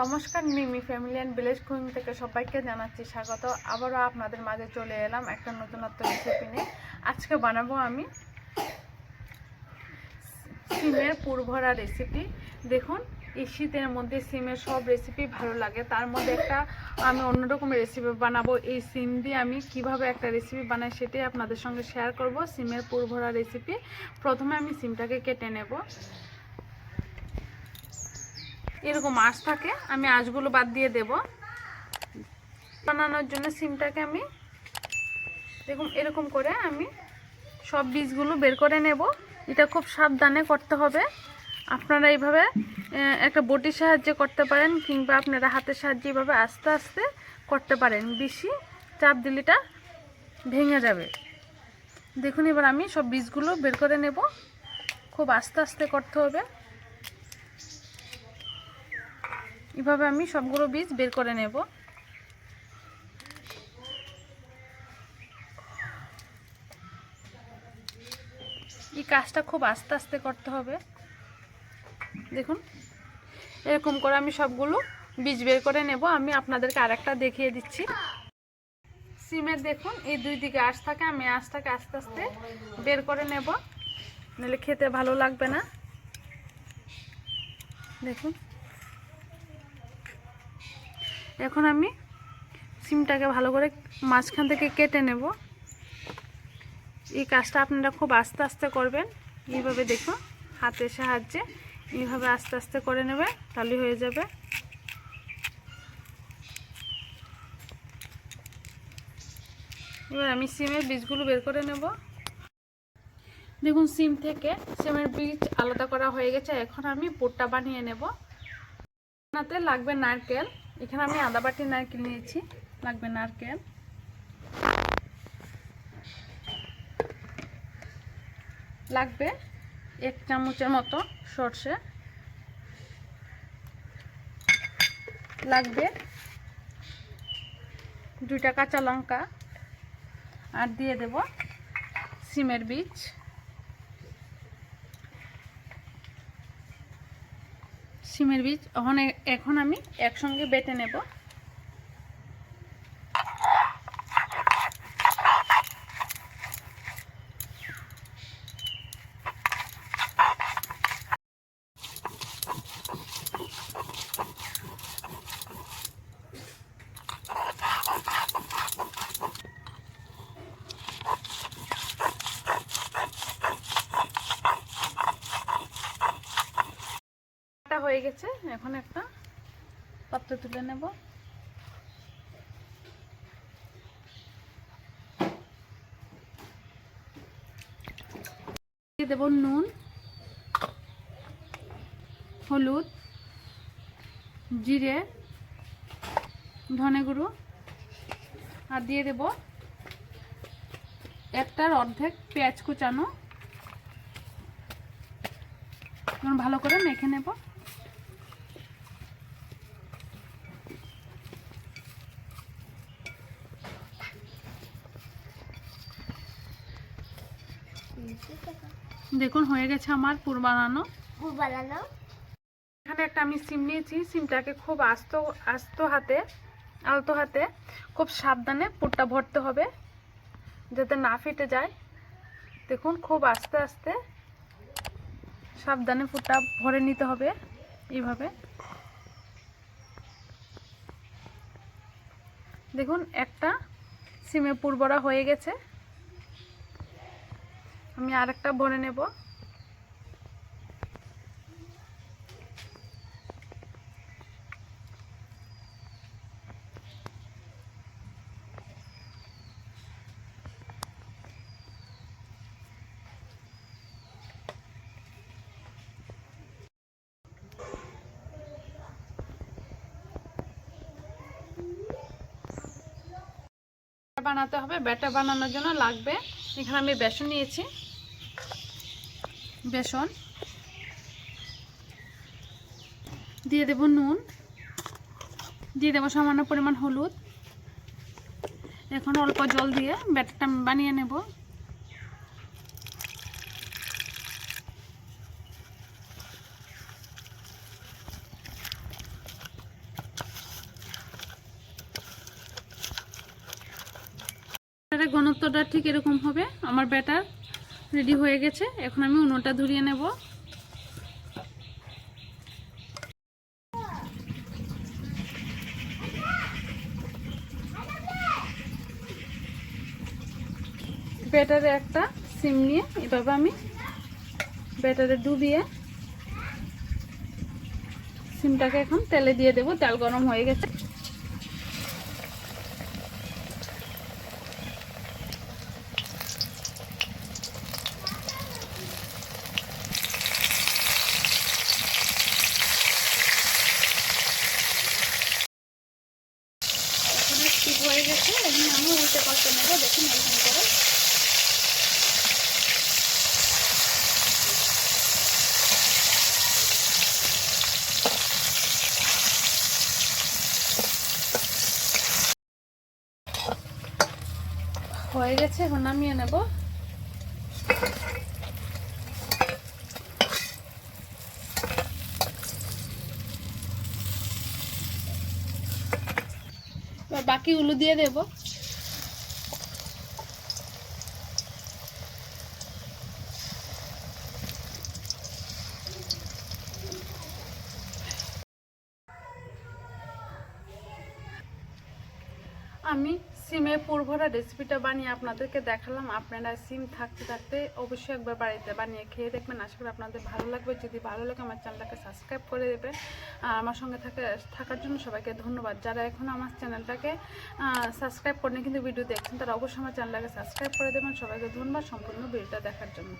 নমস্কার, Mimi family and village cooking থেকে সবাইকে জানাচ্ছি স্বাগত। আবারও আপনাদের মাঝে চলে এলাম একটা নতুনত্ব রেসিপি নিয়ে। আজকে বানাবো আমি সিমের পুরভরা রেসিপি দেখুন, এই শীতের মধ্যে সিমের সব রেসিপি ভালো লাগে। তার মধ্যে একটা আমি অন্যরকম রেসিপি বানাবো। এই সিম দিয়ে আমি কীভাবে একটা রেসিপি বানাই সেটাই আপনাদের সঙ্গে শেয়ার করব, সিমের পুরভরা রেসিপি প্রথমে আমি সিমটাকে কেটে নেব। এরকম আঁশ থাকে, আমি আঁশগুলো বাদ দিয়ে দেব। বানানোর জন্য সিমটাকে আমি দেখুন এরকম করে আমি সব বীজগুলো বের করে নেব। এটা খুব সাবধানে করতে হবে। আপনারা এইভাবে একটা বটির সাহায্যে করতে পারেন কিংবা আপনারা হাতের সাহায্যে এইভাবে আস্তে আস্তে করতে পারেন। বেশি চাপ দিলেটা ভেঙে যাবে। দেখুন, এবার আমি সব বীজগুলো বের করে নেব। খুব আস্তে আস্তে করতে হবে। এভাবে আমি সবগুলো বীজ বের করে নেব। এই কাজটা খুব আস্তে আস্তে করতে হবে। দেখুন, এরকম করে আমি সবগুলো বীজ বের করে নেব। আমি আপনাদেরকে আরেকটা দেখিয়ে দিচ্ছি। সিমের দেখুন, এই দুই দিকে আঁশ থাকে, আমি আঁশটাকে আস্তে আস্তে বের করে নেব। নাহলে খেতে ভালো লাগবে না। দেখুন। এখন আমি সিমটাকে ভালো করে মাঝখান থেকে কেটে নেব। এই কাজটা আপনারা খুব আস্তে আস্তে করবেন। এইভাবে দেখুন, হাতের সাহায্যে এইভাবে আস্তে আস্তে করে নেবে তাহলে হয়ে যাবে। এবার আমি সিমের বীজগুলো বের করে নেব। দেখুন, সিম থেকে সিমের বীজ আলাদা করা হয়ে গেছে। এখন আমি পুরটা বানিয়ে নেব। বানাতে লাগবে নারকেল। এখানে আমি আদা বাটি নারকেল নিয়েছি। লাগবে নারকেল। লাগবে এক চামচের মতো সর্ষে। লাগবে দুইটা কাঁচা লঙ্কা। আর দিয়ে দেব সিমের বীজ। সিমের বীজ। এখন এখন আমি একসঙ্গে বেটে নেব। হয়ে গেছে। এখন একটা পাত্র তুলে নেব। দেব নুন, হলুদ, জিরে, ধনে গুঁড়ো, আর দিয়ে দেব একটার অর্ধেক পেঁয়াজ কুচানো। ভালো করে মেখে নেব। দেখুন হয়ে গেছে আমার পুর বানানো। গুড় বানানো। এখানে একটা আমি সিম নিয়েছি। সিমটাকে খুব আস্ত আস্ত হাতে আলতো হাতে খুব সাবধানে পুরটা ভরতে হবে যাতে না ফেটে যায়। দেখুন খুব আস্তে আস্তে সাবধানে পুরটা ভরে নিতে হবে এইভাবে। দেখুন একটা সিমে পুর ভরা হয়ে গেছে। আমি আরেকটা ভরে নেব। বানাতে হবে ব্যাটা বানানোর জন্য লাগবে। এখানে আমি বেসন নিয়েছি। বেসন। দিয়ে দেব নুন। দিয়ে দেবো সামান্য পরিমাণ হলুদ। এখন অল্প জল দিয়ে ব্যাটারটা বানিয়ে নেব। ঘনত্বটা ঠিক এরকম হবে। আমার ব্যাটার রেডি হয়ে গেছে। এখন আমি উনুনটা ধরিয়ে নেব। ব্যাটারে একটা সিম নিয়ে এভাবে আমি ব্যাটারে ডুবিয়ে সিমটাকে এখন তেলে দিয়ে দেবো। তেল গরম হয়ে গেছে এখন স্টিক হয়ে গেছে এখন আমি উল্টে পাল্টে এরকম করে হয়ে গেছে এখন নামিয়ে নেব। এবার বাকিগুলো দিয়ে দেব। আমি সিমের পুরভরা রেসিপিটা বানিয়ে আপনাদেরকে দেখালাম। আপনারা সিম থাকতে থাকতে অবশ্যই একবার বাড়িতে বানিয়ে খেয়ে দেখবেন। আশা করি আপনাদের ভালো লাগবে। যদি ভালো লাগে, আমার চ্যানেলটাকে সাবস্ক্রাইব করে দেবেন। আর আমার সঙ্গে থাকে, থাকার জন্য সবাইকে ধন্যবাদ। যারা এখন আমার চ্যানেলটাকে সাবস্ক্রাইব করেন কিন্তু ভিডিও দেখছেন, তারা অবশ্যই আমার চ্যানেলটাকে সাবস্ক্রাইব করে দেবেন। সবাইকে ধন্যবাদ সম্পূর্ণ ভিডিওটা দেখার জন্য।